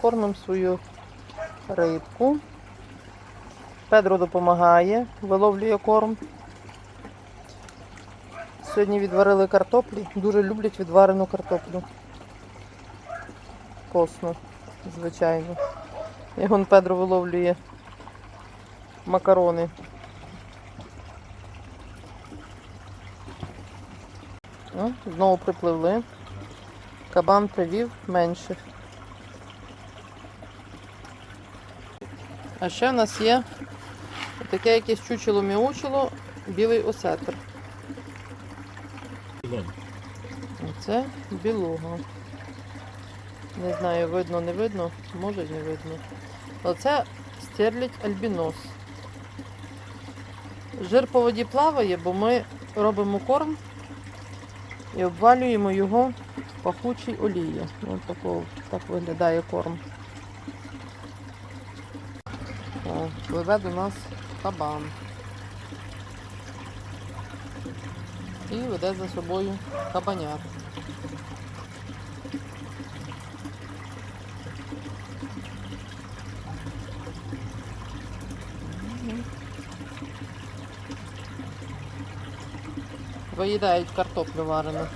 Кормимо свою рибку. Педро допомагає, виловлює корм. Сьогодні відварили картоплі. Дуже люблять відварену картоплю. Косно, звичайно. І вон Педро виловлює макарони. Знову припливли. Кабан привів менших. А ще в нас є таке якесь чучело-м'яучело, білий осетр. Оце білуга. Не знаю, видно, не видно, може не видно. Оце стерлядь альбінос. Жир по воді плаває, бо ми робимо корм і обвалюємо його в пахучій олії. Ось так виглядає корм. О, пливе до нас кабан. І веде за собою кабанят. Виїдають картоплю варену.